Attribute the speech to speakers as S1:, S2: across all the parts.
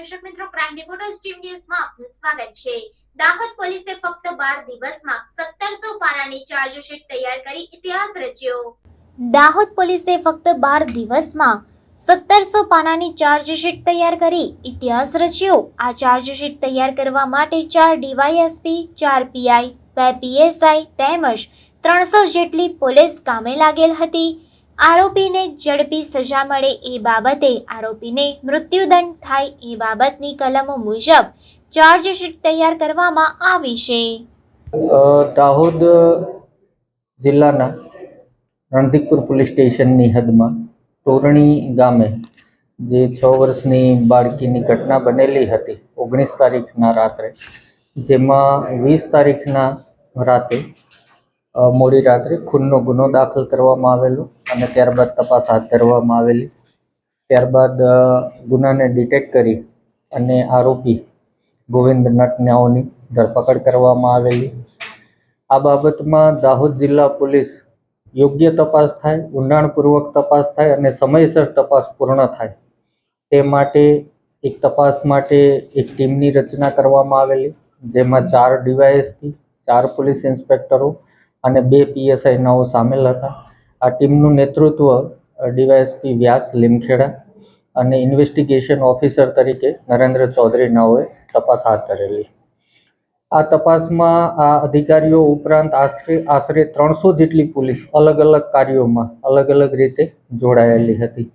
S1: દર્શક મિત્રો crime reporters team ન્યૂઝમાં આપનું સ્વાગત છે. દાહોદ પોલીસે ફક્ત 12 દિવસમાં 1700 પાનાની ચાર્જશીટ તૈયાર કરી ઇતિહાસ રચ્યો. દાહોદ પોલીસે ફક્ત 12 દિવસમાં 1700 પાનાની ચાર્જશીટ તૈયાર કરી ઇતિહાસ રચ્યો. આ ચાર્જશીટ તૈયાર કરવા માટે ચાર ડીવાયએસપી, ચાર પીઆઈ 2 પીએસઆઈ તેમજ ત્રણસો જેટલી પોલીસ કામે લાગેલ હતી. આરોપીને ઝડપી સજા મળે એ બાબતે આરોપીને મૃત્યુદંડ થાય એ બાબતની કલમો મુજબ ચાર્જશીટ તૈયાર કરવામાં આવી છે.
S2: દાહોદ જિલ્લાના રણધીકપુર પોલીસ સ્ટેશનની હદમાં તોરણી ગામે જે છ વર્ષની બાળકીની ઘટના બનેલી હતી ઓગણીસ તારીખના રાત્રે, જેમાં વીસ તારીખના રાતે મોડી રાત્રે ખૂનનો ગુનો દાખલ કરવામાં આવેલો અને ત્યારબાદ તપાસ હાથ ધરવામાં આવેલી. ત્યારબાદ ગુનાને ડિટેક્ટ કરી અને આરોપી ગોવિંદ નટનાઓની ધરપકડ કરવામાં આવેલી. આ બાબતમાં દાહોદ જિલ્લા પોલીસ યોગ્ય તપાસ થાય, ઊંડાણપૂર્વક તપાસ થાય અને સમયસર તપાસ પૂર્ણ થાય. તે માટે એક તપાસ માટે એક ટીમની રચના કરવામાં આવેલી, જેમાં ચાર ડીવાયએસપી, ચાર પોલીસ ઇન્સ્પેક્ટરો અને બે પીએસઆઈ નવ સામેલ હતા. આ ટીમનું નેતૃત્વ ડીવાયએસપી વ્યાસ લીમખેડા અને ઇન્વેસ્ટિગેશન ઓફિસર તરીકે નરેન્દ્ર ચૌધરી નાઓએ તપાસ હાથ ધરેલી. આ તપાસમાં આ અધિકારીઓ ઉપરાંત આશરે આશરે ત્રણસો જેટલી પોલીસ અલગ અલગ કાર્યોમાં અલગ અલગ રીતે જોડાયેલી હતી.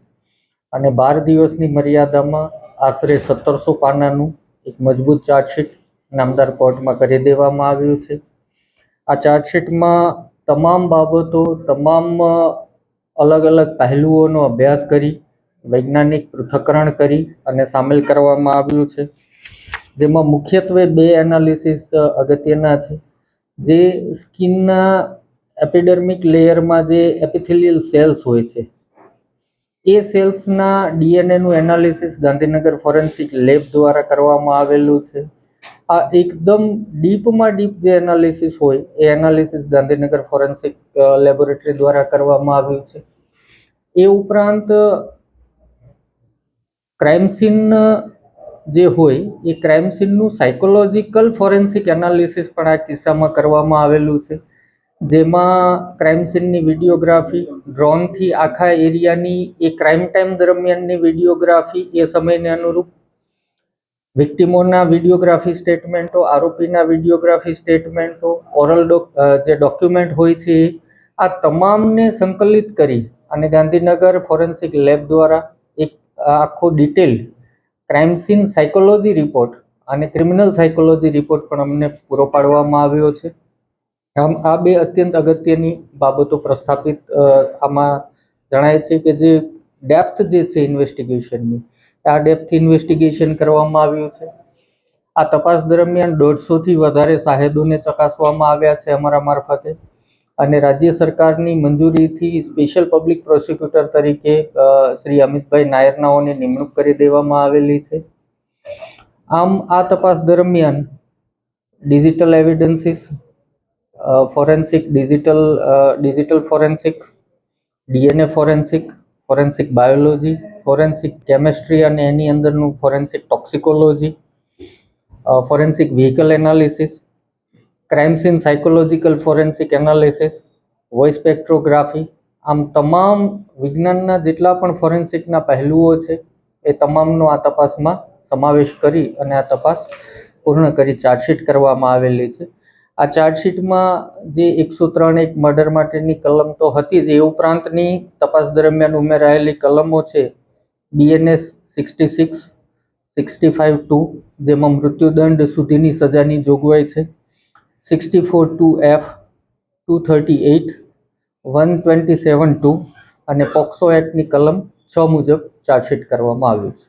S2: અને બાર દિવસની મર્યાદામાં આશરે સત્તરસો પાનાનું એક મજબૂત ચાર્જશીટ નામદાર કોર્ટમાં કરી દેવામાં આવ્યું છે. આ ચાર્જશીટમાં તમામ બાબતો, તમામ અલગ અલગ પહેલુઓનો અભ્યાસ કરી, વૈજ્ઞાનિક પૃથ્થકરણ કરી અને સામેલ કરવામાં આવ્યું છે. જેમાં મુખ્યત્વે બે એનાલિસિસ અગત્યના છે. જે સ્કિનના એપિડર્મિક લેયરમાં જે એપિથેલિયલ સેલ્સ હોય છે, એ સેલ્સના ડીએનએનું એનાલિસિસ ગાંધીનગર ફોરેન્સિક લેબ દ્વારા કરવામાં આવેલું છે. આ એકદમ ડીપમાં ડીપ જે એનાલિસિસ હોય, એ એનાલિસિસ ગાંધીનગર ફોરેન્સિક લેબોરેટરી દ્વારા કરવામાં આવ્યું છે. એ ઉપરાંત ક્રાઇમ સીન જે હોય, એ ક્રાઇમ સીનનું સાયકોલોજીકલ ફોરેન્સિક એનાલિસિસ પણ આ કિસ્સામાં કરવામાં આવેલું છે. જેમાં ક્રાઇમ સીનની વિડીયોગ્રાફી ડ્રોનથી આખા એરિયાની એ ક્રાઇમ ટાઈમ દરમિયાનની વિડીયોગ્રાફી એ સમયને અનુરૂપ વિક્ટિમોના વિડીયોગ્રાફી સ્ટેટમેન્ટો, આરોપીના વિડીયોગ્રાફી સ્ટેટમેન્ટો ઓરલ જે ડોક્યુમેન્ટ હોય છે, આ તમામને સંકલિત કરી અને ગાંધીનગર ફોરેન્સિક લેબ દ્વારા એક આખો detail crime scene psychology report અને ક્રિમિનલ સાયકોલોજી રિપોર્ટ પણ અમને પૂરો પાડવામાં આવ્યો છે. આમ આ બે અત્યંત અગત્યની બાબતો પ્રસ્થાપિત આમાં જણાય છે કે જે ડેપ્થ જે છે ઇન્વેસ્ટિગેશનની આ ડેપ્થ ઇન્વેસ્ટિગેશન કરવામાં આવ્યું છે. આ તપાસ દરમિયાન દોઢસોથી વધારે સાહેદોને ચકાસવામાં આવ્યા છે અમારા મારફતે અને રાજ્ય સરકારની મંજૂરીથી સ્પેશિયલ પબ્લિક પ્રોસિક્યુટર તરીકે શ્રી અમિતભાઈ નાયરનાઓની નિમણૂક કરી દેવામાં આવેલી છે. આમ, આ તપાસ દરમિયાન digital evidences forensic digital digital forensic DNA forensic forensic biology forensic chemistry અને એની અંદરનું forensic toxicology forensic vehicle analysis crime scene psychological forensic analysis voice spectrography આમ તમામ વિજ્ઞાનના જેટલા પણ ફોરેન્સિકના પહેલુઓ છે, એ તમામનો આ તપાસમાં સમાવેશ કરી અને આ તપાસ પૂર્ણ કરી ચાર્જશીટ કરવામાં આવેલી છે. આ ચાર્જશીટમાં જે એકસો ત્રણ એક મર્ડર માટેની કલમ તો હતી જ, એ ઉપરાંતની તપાસ દરમિયાન ઉમેરાયેલી કલમો છે BNS sixty six, sixty five two, જેમાં મૃત્યુદંડ સુધીની સજાની જોગવાઈ છે. Sixty four two F, two thirty eight, one twenty seven two અને પોક્સો એક્ટની કલમ છ મુજબ ચાર્જશીટ કરવામાં આવ્યું છે.